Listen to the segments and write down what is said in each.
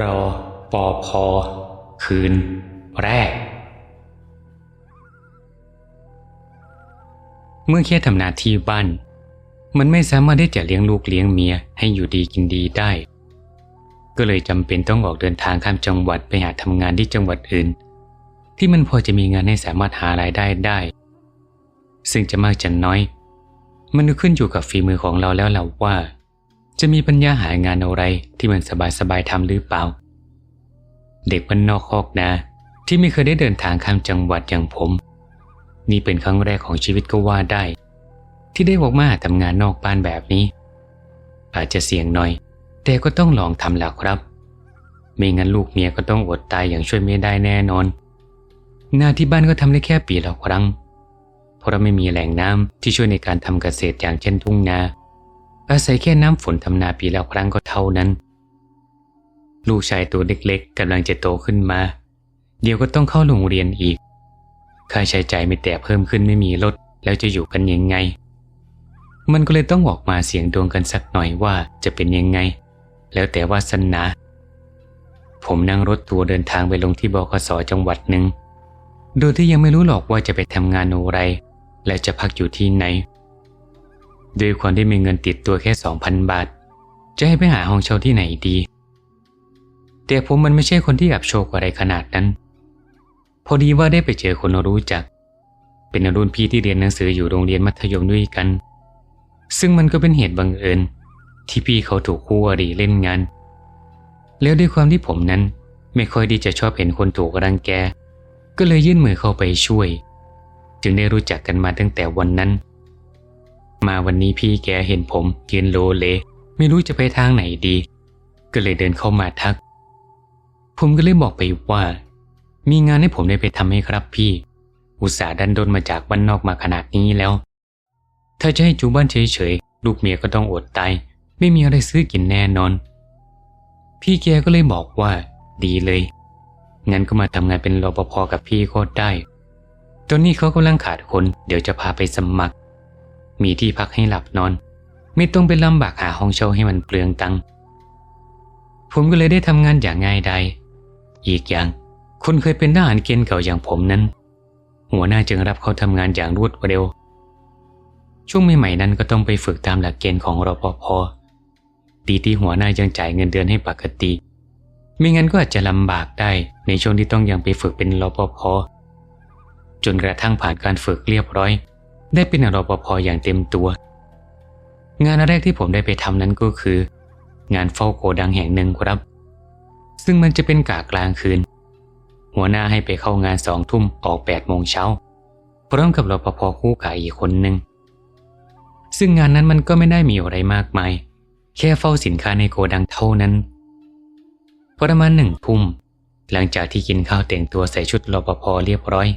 รอปอพอ คืน แรก เมื่อแค่ทำหนาที่บ้าน มันไม่สามารถที่จะเลี้ยงลูกเลี้ยงเมียให้อยู่ดีกินดีได้ ก็เลยจำเป็นต้องออกเดินทางข้ามจังหวัดไปหาทำงานที่จังหวัดอื่น ที่มันพอจะมีงานให้สามารถหารายได้ได้ ซึ่งจะมากจะน้อย มันขึ้นอยู่กับฝีมือของเราแล้วแหละว่า จะมีปัญญาหางานอะไรที่มันสบายๆทำหรือเปล่า เด็กบ้านนอกคอกนาที่ไม่เคยได้เดินทางข้ามจังหวัดอย่างผม นี่เป็นครั้งแรกของชีวิตก็ว่าได้ ที่ได้ออกมาทำงานนอกบ้านแบบนี้ อาจจะเสี่ยงหน่อย แต่ก็ต้องลองทำแล้วครับ ไม่งั้นลูกเมียก็ต้องอดตายอย่างช่วยไม่ได้แน่นอนงาที่บ้านก็ทำได้แค่ปีละครั้ง เพราะไม่มีแหล่งน้ำที่ช่วยในการทำเกษตรอย่างเช่นทุ่งนา อาศัยแค่น้ำฝนทำนาปีและครั้งก็เท่านั้น ลูกชายตัวเล็กๆกำลังจะโตขึ้นมา เดี๋ยวก็ต้องเข้าโรงเรียนอีก ค่าใช้จ่ายไม่แต่เพิ่มขึ้นไม่มีลด แล้วจะอยู่กันยังไง มันก็เลยต้องออกมาเสียงดวงกันสักหน่อยว่าจะเป็นยังไง แล้วแต่ว่าสนา ผมนั่งรถทัวร์เดินทางไปลงที่บคสจังหวัดหนึ่งโดยที่ยังไม่รู้หรอกว่าจะไปทำงานอะไร และจะพักอยู่ที่ไหน ด้วยความที่มีเงินติดตัวแค่สองพันบาท จะให้ไปหาห้องเช่าที่ไหนดี แต่ผมมันไม่ใช่คนที่อับโชคอะไรขนาดนั้น พอดีว่าได้ไปเจอคนรู้จัก เป็นรุ่นพี่ที่เรียนหนังสืออยู่โรงเรียนมัธยมด้วยกัน ซึ่งมันก็เป็นเหตุบังเอิญ ที่พี่เขาถูกคู่อริเล่นงาน แล้วด้วยความที่ผมนั้นไม่ค่อยดีจะชอบเห็นคนถูกรังแก ก็เลยยื่นมือเข้าไปช่วย จึงได้รู้จักกันมาตั้งแต่วันนั้น มาวันนี้พี่แกเห็นผมยืนโลเล ไม่รู้จะไปทางไหนดี ก็เลยเดินเข้ามาทัก ผมก็เลยบอกไปว่า มีงานให้ผมได้ไปทำให้ครับพี่ อุตส่าห์ดันดนมาจากบ้านนอกมาขนาดนี้แล้ว ถ้าจะให้จูบ้านเฉยๆ ลูกเมียก็ต้องอดตายไม่มีอะไรซื้อกินแน่นอน พี่แกก็เลยบอกว่า ดีเลย งั้นก็มาทำงานเป็นรปภกับพี่ก็ได้ ตอนนี้เขากำลังขาดคน เดี๋ยวจะพาไปสมัคร มีที่พักให้หลับนอน ไม่ต้องไปลำบากหาห้องเช่าให้มันเปลืองตังค์ผมก็เลยได้ทำงานอย่างง่ายดายอีกอย่าง คนเคยเป็นทหารเกณฑ์เก่าอย่างผมนั้น หัวหน้าจึงรับเขาทำงานอย่างรวดเร็ว ช่วงใหม่ๆนั้นก็ต้องไปฝึกตามหลักเกณฑ์ของรปภดีที่หัวหน้ายังจ่ายเงินเดือนให้ปกติไม่งั้นก็อาจจะลำบากได้ในช่วงที่ต้องยังไปฝึกเป็นรปภจนกระทั่งผ่านการฝึกเรียบร้อย ได้เป็นรปภอย่างเต็มตัว งานแรกที่ผมได้ไปทำนั้นก็คือ งานเฝ้าโกดังแห่งหนึ่งครับ ซึ่งมันจะเป็นกะกลางคืน หัวหน้าให้ไปเข้างานสองทุ่มออกแปดโมงเช้าพร้อมกับรปภคู่กายอีกคนหนึ่งซึ่งงานนั้นมันก็ไม่ได้มีอะไรมากมาย แค่เฝ้าสินค้าในโกดังเท่านั้นประมาณหนึ่งทุ่มหลังจากที่กินข้าวแต่งตัวใส่ชุดรปภเรียบร้อย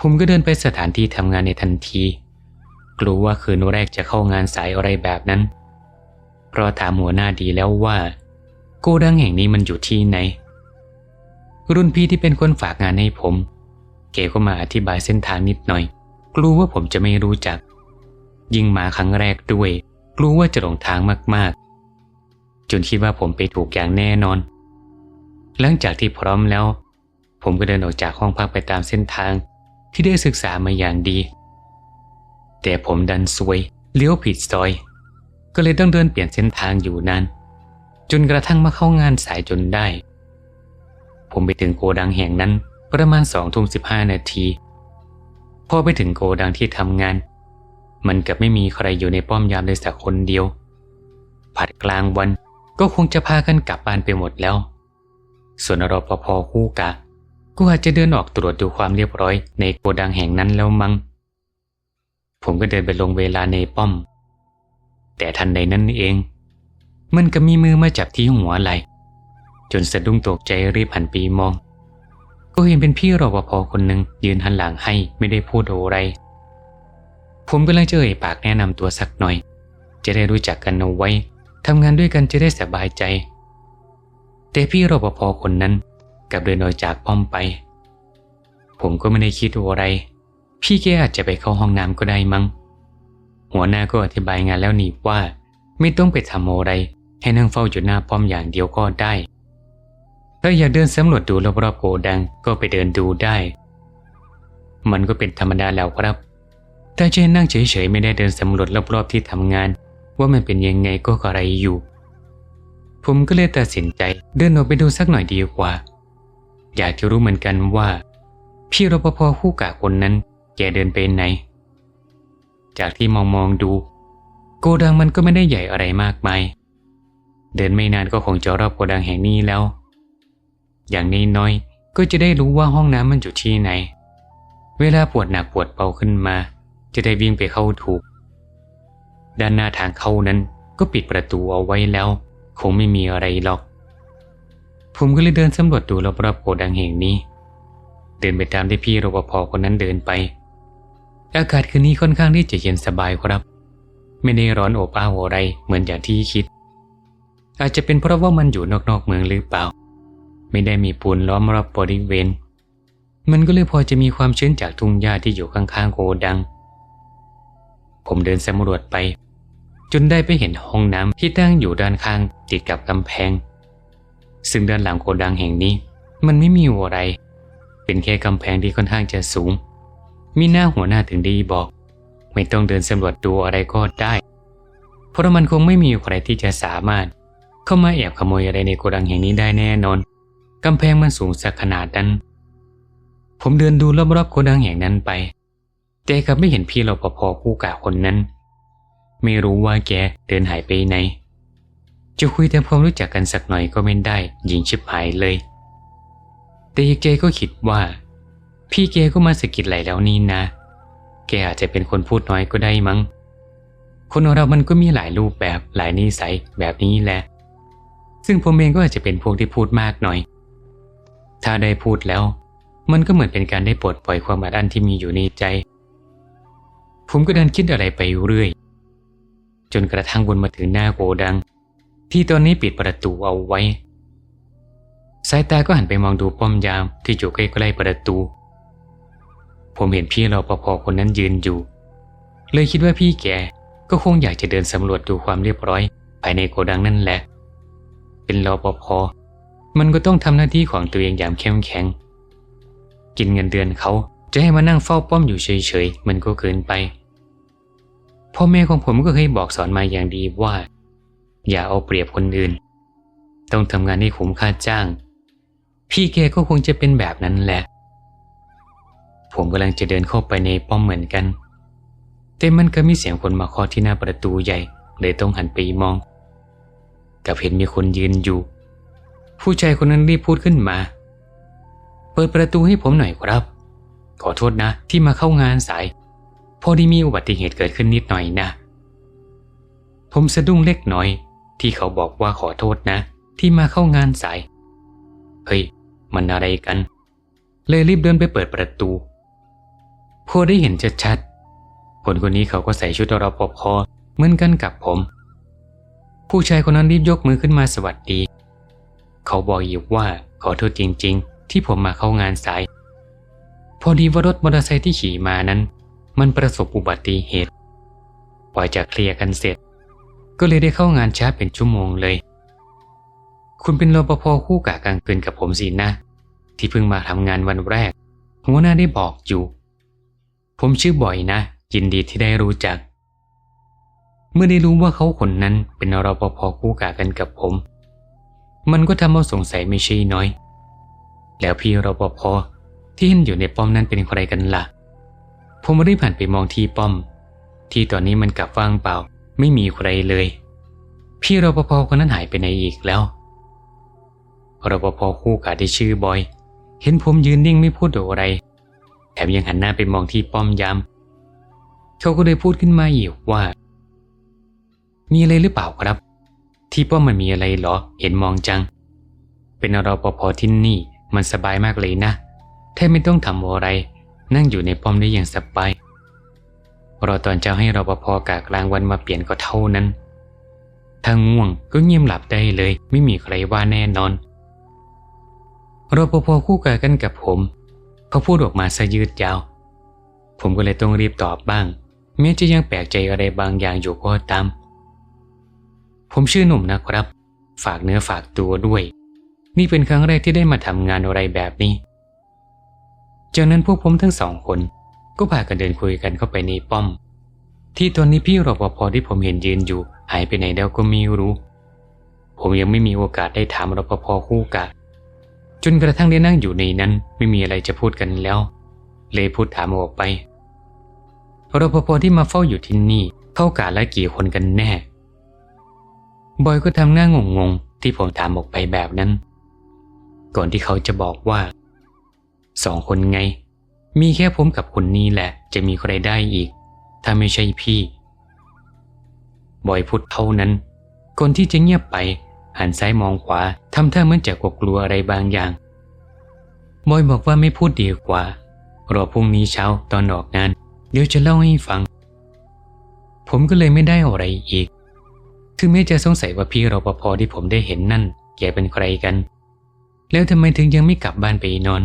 ผมก็เดินไปสถานที่ทำงานในทันที กลัวว่าคืนแรกจะเข้างานสายอะไรแบบนั้น เพราะถามหัวหน้าดีแล้วว่า โกดังแห่งนี้มันอยู่ที่ไหน รุ่นพี่ที่เป็นคนฝากงานให้ผม เกก็มาอธิบายเส้นทางนิดหน่อย กลัวว่าผมจะไม่รู้จัก ยิ่งมาครั้งแรกด้วย กลัวว่าจะหลงทางมากๆ จนคิดว่าผมไปถูกอย่างแน่นอน หลังจากที่พร้อมแล้ว ผมก็เดินออกจากห้องพักไปตามเส้นทาง ที่ได้ศึกษามาอย่างดี แต่ผมดันซวยเลี้ยวผิดซอย ก็เลยต้องเดินเปลี่ยนเส้นทางอยู่นานจนกระทั่งมาเข้างานสายจนได้ ผมไปถึงโกดังแห่งนั้นประมาณสองทุ่มสิบห้านาที พอไปถึงโกดังที่ทำงาน มันกับไม่มีใครอยู่ในป้อมยามเลยสักคนเดียว ผัดกลางวันก็คงจะพากันกลับบ้านไปหมดแล้ว ส่วนรปภคู่กะ ก็อาจจะเดินออกตรวจดูความเรียบร้อยในโกดังแห่งนั้นแล้วมัง้ง ผมก็เดินไปลงเวลาในป้อม แต่ทันใดนั้นเอง มันก็มีมือมาจับที่หัวไหล่จนสะดุ้งตกใจรีบหันปีมอง ก็เห็นเป็นพี่รปภคนหนึ่งยืนหันหลังให้ไม่ได้พูดอะไร ผมก็เลยจะเอ่ยปากแนะนำตัวสักหน่อย จะได้รู้จักกันเอาไว้ทำงานด้วยกันจะได้สบายใจ แต่พี่รปภคนนั้น กับเดินออกจากป้อมไป ผมก็ไม่ได้คิดอะไร พี่แกอาจจะไปเข้าห้องน้ำก็ได้มั้ง หัวหน้าก็อธิบายงานแล้วนี่ว่า ไม่ต้องไปทำอะไร ให้นั่งเฝ้าอยู่หน้าป้อมอย่างเดียวก็ได้ ถ้าอยากเดินสำรวจดูรอบๆโกดังก็ไปเดินดูได้ มันก็เป็นธรรมดาแล้วครับถ้าเชนนั่งเฉยๆไม่ได้เดินสำรวจรอบๆที่ทำงาน ว่ามันเป็นยังไงก็กระไรอยู่ผมก็เลยตัดสินใจเดินออกไปดูสักหน่อยดีกว่า อยากจะรู้เหมือนกันว่า พี่รปภคู่กะคนนั้น แกเดินไปไหน จากที่มองมองๆดู โกดังมันก็ไม่ได้ใหญ่อะไรมากมาย เดินไม่นานก็คงจะรอบโกดังแห่งนี้แล้ว อย่างนี้น้อยก็จะได้รู้ว่าห้องน้ำมันอยู่ที่ไหน เวลาปวดหนักปวดเบาขึ้นมา จะได้วิ่งไปเข้าถูก ด้านหน้าทางเข้านั้นก็ปิดประตูเอาไว้แล้ว คงไม่มีอะไรหรอก ผมก็เลยเดินสำรวจดูรอบๆโกดังแห่งนี้ เดินไปตามที่พี่รปภคนนั้นเดินไป อากาศคืนนี้ค่อนข้างที่จะเย็นสบายครับ ไม่ได้ร้อนอบอ้าวอะไรเหมือนอย่างที่คิด อาจจะเป็นเพราะว่ามันอยู่นอกๆเมืองหรือเปล่า ไม่ได้มีปูนล้อมรอบบริเวณ มันก็เลยพอจะมีความชื้นจากทุ่งหญ้าที่อยู่ข้างๆโกดัง ผมเดินสำรวจไป จนได้ไปเห็นห้องน้ำที่ตั้งอยู่ด้านข้างติดกับกำแพง ซึ่งด้านหลังโกดังแห่งนี้ มันไม่มีอะไร เป็นแค่กำแพงที่ค่อนข้างจะสูง มีหน้าหัวหน้าถึงได้บอก ไม่ต้องเดินสำรวจดูอะไรก็ได้ เพราะมันคงไม่มีใครที่จะสามารถ เข้ามาแอบขโมยอะไรในโกดังแห่งนี้ได้แน่นอนกำแพงมันสูงสักขนาดนั้น ผมเดินดูรอบๆโกดังแห่งนั้นไป แต่กลับไม่เห็นพี่รปภคู่กะคนนั้น ไม่รู้ว่าแกเดินหายไปไหน จะคุยแต่ความรู้จักกันสักหน่อยก็ไม่ได้ยิงชิบหายเลย แต่อีกใจก็คิดว่า พี่แกก็มาสกิดไหลแล้วนี่นะ แกอาจจะเป็นคนพูดน้อยก็ได้มั้ง คนเรามันก็มีหลายรูปแบบหลายนิสัยแบบนี้แหละ ซึ่งผมเองก็อาจจะเป็นพวกที่พูดมากหน่อย ถ้าได้พูดแล้ว มันก็เหมือนเป็นการได้ปลดปล่อยความอัดอั้นที่มีอยู่ในใจ ผมก็เดินคิดอะไรไปเรื่อย จนกระทั่งวนมาถึงหน้าโกดัง ที่ตอนนี้ปิดประตูเอาไว้ สายตาก็หันไปมองดูป้อมยามที่อยู่ใกล้ๆประตู ผมเห็นพี่รปภคนนั้นยืนอยู่ เลยคิดว่าพี่แกก็คงอยากจะเดินสำรวจดูความเรียบร้อย ภายในโกดังนั่นแหละ เป็นรอปภมันก็ต้องทำหน้าที่ของตัวเองอย่างเข้มแข็ง กินเงินเดือนเขาจะให้มานั่งเฝ้าป้อมอยู่เฉยๆ มันก็เกินไป พ่อแม่ของผมก็เคยบอกสอนมาอย่างดีว่า อย่าเอาเปรียบคนอื่น ต้องทำงานให้คุ้มค่าจ้าง พี่แกก็คงจะเป็นแบบนั้นแหละ ผมกำลังจะเดินเข้าไปในป้อมเหมือนกัน แต่มันก็มีเสียงคนมาเคาะที่หน้าประตูใหญ่ เลยต้องหันไปมอง กับเห็นมีคนยืนอยู่ ผู้ชายคนนั้นรีบพูดขึ้นมา เปิดประตูให้ผมหน่อยครับ ขอโทษนะที่มาเข้างานสาย พอดีมีอุบัติเหตุเกิดขึ้นนิดหน่อยนะผมสะดุ้งเล็กน้อย ที่เขาบอกว่าขอโทษนะ ที่มาเข้างานสาย เฮ้ย มันอะไรกัน เลยรีบเดินไปเปิดประตู พอได้เห็นชัดๆคนคนนี้เขาก็ใส่ชุดรปภเหมือนกันกับผม ผู้ชายคนนั้นรีบยกมือขึ้นมาสวัสดี เขาบอกอีกว่าขอโทษจริง ๆ ที่ผมมาเข้างานสาย พอดีว่ารถมอเตอร์ไซค์ที่ขี่มานั้น มันประสบอุบัติเหตุกว่าจะเคลียร์กันเสร็จ ก็เลยได้เข้างานช้าเป็นชั่วโมงเลย คุณเป็นรปภคู่กะกลางคืนกับผมสินะ ที่เพิ่งมาทำงานวันแรก หัวหน้าได้บอกอยู่ ผมชื่อบ่อยนะ ยินดีที่ได้รู้จัก เมื่อได้รู้ว่าเขาคนนั้นเป็นรปภคู่กะกันกับผม มันก็ทำเอาสงสัยไม่ใช่น้อย แล้วพี่รปภที่เห็นอยู่ในป้อมนั้นเป็นใครกันล่ะ ผมรีบผ่านไปมองที่ป้อม ที่ตอนนี้มันกลับว่างเปล่า ไม่มีใครเลย พี่รปภคนนั้นหายไปไหนอีกแล้วรปภคู่กะที่ชื่อบอย เห็นผมยืนนิ่งไม่พูดอะไร แถมยังหันหน้าไปมองที่ป้อมยามเขาก็เลยพูดขึ้นมาอีกว่า มีอะไรหรือเปล่าครับ ที่ป้อมมันมีอะไรเหรอ เห็นมองจัง เป็นรปภที่นี่มันสบายมากเลยนะแทบไม่ต้องทำอะไร นั่งอยู่ในป้อมได้อย่างสบาย รอตอนเจ้าให้รปภกากลางวันมาเปลี่ยนก็เท่านั้น ถ้าง่วงก็เงียบหลับได้เลย ไม่มีใครว่าแน่นอนรปภคู่กากันกับผมเขาพูดออกมาซะยืดยาว ผมก็เลยต้องรีบตอบบ้างแม้จะยังแปลกใจอะไรบางอย่างอยู่ก็ตาม ผมชื่อหนุ่มนะครับ ฝากเนื้อฝากตัวด้วย นี่เป็นครั้งแรกที่ได้มาทำงานอะไรแบบนี้ จากนั้นพวกผมทั้งสองคน ก็พากันเดินคุยกันเข้าไปในป้อม ที่ตอนนี้พี่รปภที่ผมเห็นยืนอยู่ หายไปไหนแล้วก็ไม่รู้ ผมยังไม่มีโอกาสได้ถามรปภคู่กะจนกระทั่งได้นั่งอยู่ในนั้นไม่มีอะไรจะพูดกันแล้ว เลยพูดถามออกไปรปภที่มาเฝ้าอยู่ที่นี่เข้ากะละกี่คนกันแน่ บอยก็ทำหน้างงงๆที่ผมถามออกไปแบบนั้น ก่อนที่เขาจะบอกว่าสองคนไง มีแค่ผมกับคนนี้แหละ จะมีใครได้อีก ถ้าไม่ใช่พี่ บอยพูดเท่านั้นก่อนที่จะเงียบไป หันซ้ายมองขวาทำท่าเหมือนจะกกลัวอะไรบางอย่าง บอยบอกว่าไม่พูดดีกว่า รอพรุ่งนี้เช้าตอนออกงาน เดี๋ยวจะเล่าให้ฟัง ผมก็เลยไม่ได้อะไรอีก ถึงแม้จะสงสัยว่าพี่รปภที่ผมได้เห็นนั่น แกเป็นใครกัน แล้วทำไมถึงยังไม่กลับบ้านไปนอน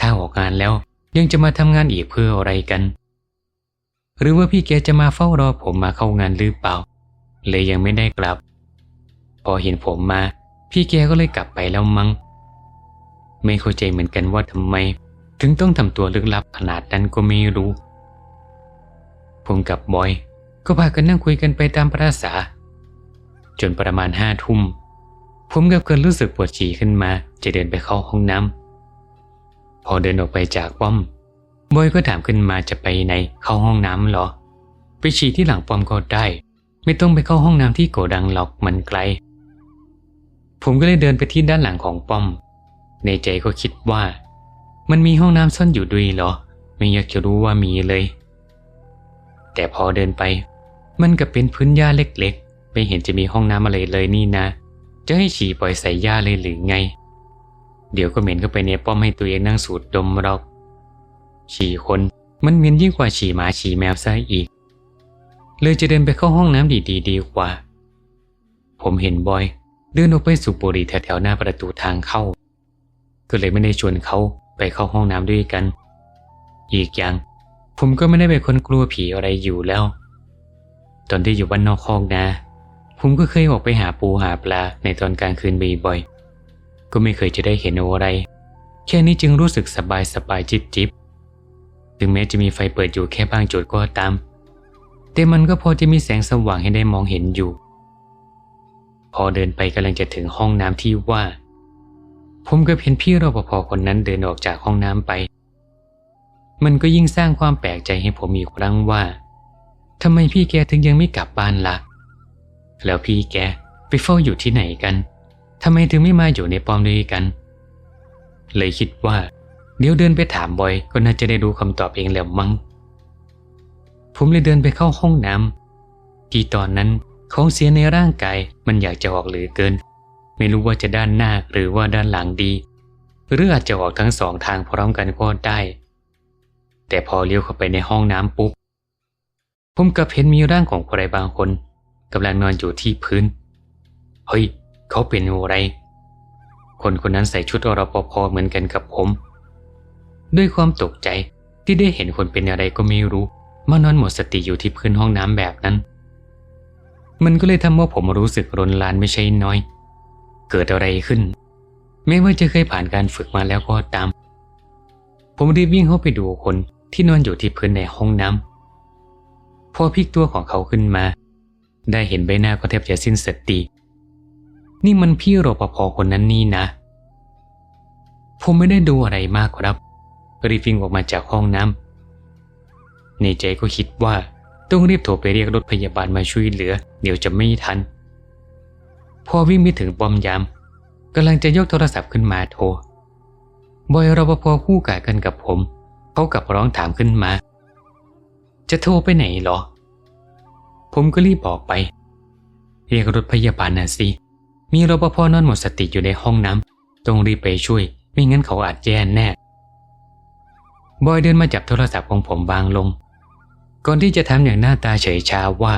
ถ้าออกงานแล้วยังจะมาทำงานอีกเพื่ออะไรกัน หรือว่าพี่แกจะมาเฝ้ารอผมมาเข้างานหรือเปล่า เลยยังไม่ได้กลับ พอเห็นผมมา พี่แกก็เลยกลับไปแล้วมัง้งไม่เข้าใจเหมือนกันว่าทำไม ถึงต้องทำตัวลึกลับขนาดนั้นก็ไม่รู้ ผมกับบอย ก็พากันนั่งคุยกันไปตามประษา จนประมาณห้าทุ่มผมกับเกินรู้สึกปวดฉี่ขึ้นมา จะเดินไปเข้าห้องน้ำ พอเดินออกไปจากป้อมบอยก็ถามขึ้นมาจะไปไหนเข้าห้องน้ำเหรอ ไปฉี่ที่หลังป้อมก็ได้ ไม่ต้องไปเข้าห้องน้ำที่โกดังหรอกมันไกล ผมก็เลยเดินไปที่ด้านหลังของป้อม ในใจก็คิดว่า มันมีห้องน้ำซ่อนอยู่ด้วยเหรอ ไม่อยากจะรู้ว่ามีเลย แต่พอเดินไป มันก็เป็นพื้นหญ้าเล็กๆ ไม่เห็นจะมีห้องน้ำอะไรเลยนี่นะ จะให้ฉี่ปล่อยใส่หญ้าเลยหรือไง เดี๋ยวก็เหม็นเข้าไปในป้อมให้ตัวเองนั่งสูดดมรอกฉี่คนมันเหม็นยิ่งกว่าฉี่หมาฉี่แมวซะอีก เลยจะเดินไปเข้าห้องน้ำดีๆดีกว่า ผมเห็นบอย เดินออกไปสูบบุหรี่แถวๆหน้าประตูทางเข้า ก็เลยไม่ได้ชวนเขาไปเข้าห้องน้ำด้วยกัน อีกอย่าง ผมก็ไม่ได้เป็นคนกลัวผีอะไรอยู่แล้ว ตอนที่อยู่บ้านนอกคอกนะผมก็เคยออกไปหาปูหาปลาในตอนกลางคืนบ่อยๆ ก็ไม่เคยจะได้เห็นอะไร แค่นี้จึงรู้สึกสบายสบายจิบจิบถึงแม้จะมีไฟเปิดอยู่แค่บางจุดก็ตาม แต่มันก็พอจะมีแสงสว่างให้ได้มองเห็นอยู่ พอเดินไปกำลังจะถึงห้องน้ำที่ว่า ผมก็เห็นพี่รปภคนนั้นเดินออกจากห้องน้ำไป มันก็ยิ่งสร้างความแปลกใจให้ผมอีกครั้งว่าทำไมพี่แกถึงยังไม่กลับบ้านละ่ะ แล้วพี่แกไปเฝ้าอยู่ที่ไหนกัน ทำไมถึงไม่มาอยู่ในป้อมด้วยกัน เลยคิดว่า เดี๋ยวเดินไปถามบอยก็น่าจะได้รู้คำตอบเองแล้วมั้ง ผมเลยเดินไปเข้าห้องน้ำที่ตอนนั้นของเสียในร่างกายมันอยากจะออกเหลือเกิน ไม่รู้ว่าจะด้านหน้าหรือว่าด้านหลังดี หรืออาจจะออกทั้งสองทางพร้อมกันก็ได้ แต่พอเลี้ยวเข้าไปในห้องน้ำปุ๊บผมกับเห็นมีร่างของใครบางคนกำลังนอนอยู่ที่พื้น เฮ้ย เขาเป็นอะไร คนคนนั้นใส่ชุดอรปภเหมือนกันกับผม ด้วยความตกใจที่ได้เห็นคนเป็นอะไรก็ไม่รู้มานอนหมดสติอยู่ที่พื้นห้องน้ำแบบนั้น มันก็เลยทำว่าผมรู้สึกรนลานไม่ใช่น้อย เกิดอะไรขึ้น ไม่ว่าจะเคยผ่านการฝึกมาแล้วก็ตาม ผมรีบวิ่งเข้าไปดูคนที่นอนอยู่ที่พื้นในห้องน้ำพอพลิกตัวของเขาขึ้นมา ได้เห็นใบหน้าก็แทบจะสิ้นสติ นี่มันพี่รปภคนนั้นนี่นะ ผมไม่ได้ดูอะไรมากครับ รีบวิ่งออกมาจากห้องน้ำในใจก็คิดว่าต้องรีบโทรไปเรียกรถพยาบาลมาช่วยเหลือ เดี๋ยวจะไม่ทัน พอวิ่งไปถึงป้อมยามกำลังจะยกโทรศัพท์ขึ้นมาโทร บอยรปภคู่กะกันกับผม เขากับร้องถามขึ้นมา จะโทรไปไหนหรอ ผมก็รีบบอกไป เรียกรถพยาบาลน่ะสิ มีรปภนอนหมดสติอยู่ในห้องน้ำต้องรีบไปช่วย ไม่งั้นเขาอาจแย่แน่ บอยเดินมาจับโทรศัพท์ของผมวางลง ก่อนที่จะทำอย่างหน้าตาเฉยชาว่า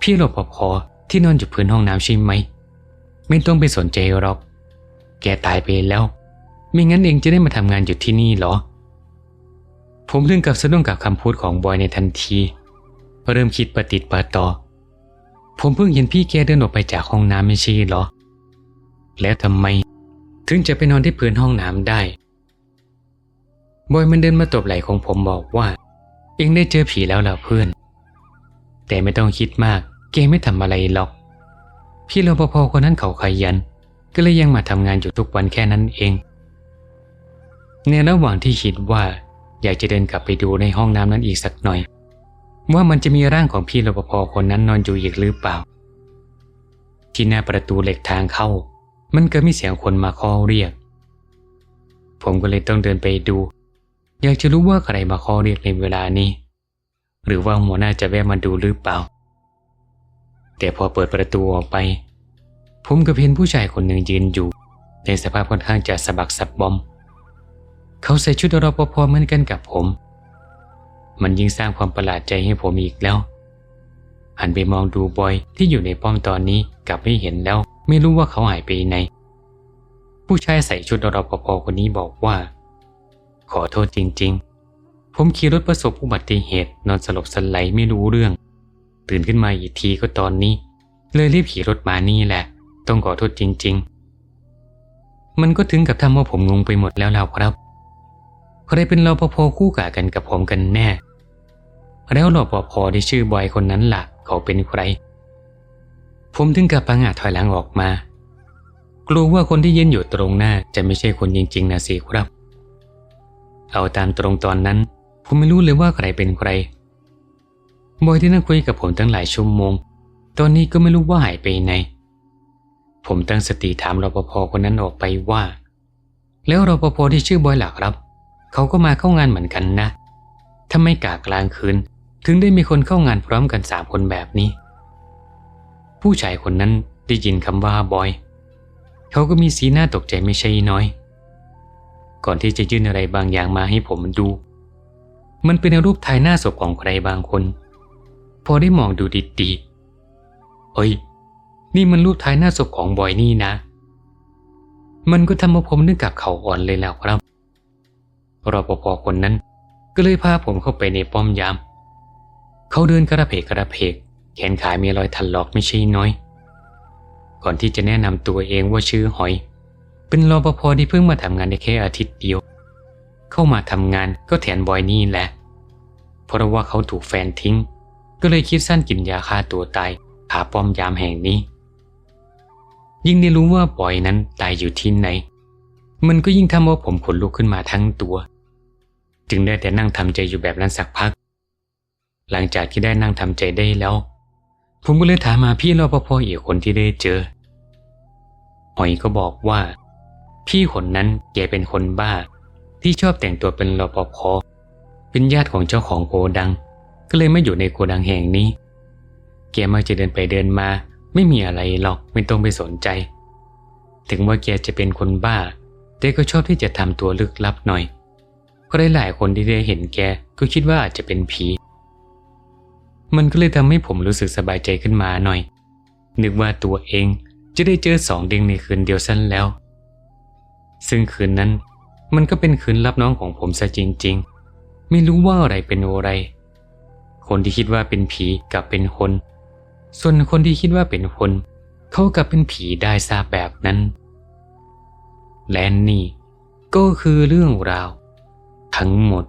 พี่รปภที่นอนอยู่พื้นห้องน้ำใช่ไหม ไม่ต้องไปสนใจหรอก แกตายไปแล้วไม่งั้นเองจะได้มาทำงานอยู่ที่นี่เหรอ ผมถึงกับสะดุ้งกับคำพูดของบอยในทันที เริ่มคิดประติดประต่อ ผมเพิ่งเห็นพี่แกเดินออกไปจากห้องน้ำไม่ใช่เหรอ แล้วทำไม ถึงจะไปนอนที่พื้นห้องน้ำได้ บอยมันเดินมาตบไหล่ของผมบอกว่า เองได้เจอผีแล้วล่ะเพื่อน แต่ไม่ต้องคิดมากเกไม่ทำอะไรหรอก พี่รปภคนนั้นเขาขยัน ก็เลยยังมาทำงานอยู่ทุกวันแค่นั้นเอง ในระหว่างที่คิดว่า อยากจะเดินกลับไปดูในห้องน้ำนั้นอีกสักหน่อย ว่ามันจะมีร่างของพี่รปภคนนั้นนอนอยู่อีกหรือเปล่า ที่หน้าประตูเหล็กทางเข้า มันก็มีเสียงคนมาเคาะเรียก ผมก็เลยต้องเดินไปดู อยากจะรู้ว่าใครมาเคาะเรียกในเวลานี้ หรือว่าหัวหน้าจะแวะมาดูหรือเปล่า แต่พอเปิดประตูออกไป ผมกับเห็นผู้ชายคนหนึ่งยืนอยู่ ในสภาพค่อนข้างจะสะบักสับบอม เขาใส่ชุดรปภเหมือนกันกับผม มันยิ่งสร้างความประหลาดใจให้ผมอีกแล้ว หันไปมองดูบอยที่อยู่ในป้อมตอนนี้กลับไม่เห็นแล้ว ไม่รู้ว่าเขาหายไปไหน ผู้ชายใส่ชุดรปภคนนี้บอกว่า ขอโทษจริง ๆ ผมขี่รถประสบอุบัติเหตุนอนสลบสลายไม่รู้เรื่อง ตื่นขึ้นมาอีกทีก็ตอนนี้ เลยรีบขี่รถมานี่แหละ ต้องขอโทษจริง ๆ มันก็ถึงกับทำให้ผมงงไปหมดแล้วแล้วครับ ใครเป็นรปภคู่กะกันกับผมกันแน่ แล้วรปภที่ชื่อบอยคนนั้นล่ะ เขาเป็นใคร ผมถึงกับปังอาจถอยหลังออกมา กลัวว่าคนที่ยืนอยู่ตรงหน้าจะไม่ใช่คนจริงๆนะสิครับ เอาตามตรงตอนนั้น ผมไม่รู้เลยว่าใครเป็นใคร บอยที่นั่งคุยกับผมตั้งหลายชั่วโมง ตอนนี้ก็ไม่รู้ว่าหายไปไหนผมตั้งสติถามรปภคนนั้นออกไปว่า แล้วรปภที่ชื่อบอยหล่ะครับ เขาก็มาเข้างานเหมือนกันนะทำไม่กากลางคืน ถึงได้มีคนเข้างานพร้อมกันสามคนแบบนี้ ผู้ชายคนนั้นได้ยินคำว่าบอย เขาก็มีสีหน้าตกใจไม่ใช่น้อย ก่อนที่จะยื่นอะไรบางอย่างมาให้ผมดู มันเป็นรูปถ่ายหน้าศพของใครบางคน พอได้มองดูดีๆเฮ้ย นี่มันรูปถ่ายหน้าศพของบอยนี่นะ มันก็ทำให้ผมนึกกับเขาอ่อนเลยแล้วครับ รปภคนนั้น ก็เลยพาผมเข้าไปในป้อมยาม เขาเดินกระเพกกระเพก แขนขามีรอยถลอกไม่ใช่น้อย ก่อนที่จะแนะนำตัวเองว่าชื่อหอย เป็นรปภที่เพิ่งมาทำงานได้แค่อาทิตย์เดียว เข้ามาทำงานก็แทนบอยนี่แหละ เพราะว่าเขาถูกแฟนทิ้ง ก็เลยคิดสั้นกินยาฆ่าตัวตายหาป้อมยามแห่งนี้ ยิ่งได้รู้ว่าบอยนั้นตายอยู่ที่ไหนมันก็ยิ่งทำว่าผมขนลุกขึ้นมาทั้งตัว จึงได้แต่นั่งทำใจอยู่แบบนั้นสักพัก หลังจากที่ได้นั่งทำใจได้แล้ว ผมก็เลยถามมาพี่รปภอีกคนที่ได้เจอ หอยก็บอกว่า พี่คนนั้นแกเป็นคนบ้า ที่ชอบแต่งตัวเป็นรปภเป็นญาติของเจ้าของโกดัง ก็เลยไม่อยู่ในโกดังแห่งนี้ แกมักจะเดินไปเดินมา ไม่มีอะไรหรอกไม่ต้องไปสนใจ ถึงว่าแกจะเป็นคนบ้า แต่ก็ชอบที่จะทำตัวลึกลับหน่อย ใครหลายคนที่ได้เห็นแกก็คิดว่าอาจจะเป็นผี มันก็เลยทำให้ผมรู้สึกสบายใจขึ้นมาหน่อย นึกว่าตัวเองจะได้เจอสองเด้งในคืนเดียวสั้นแล้ว ซึ่งคืนนั้นมันก็เป็นคืนรับน้องของผมซะจริง ๆ ไม่รู้ว่าอะไรเป็นอะไร คนที่คิดว่าเป็นผีกลับเป็นคน ส่วนคนที่คิดว่าเป็นคน เขากลับเป็นผีได้ซาแบบนั้น และนี่ก็คือเรื่องราว ทั้งหมด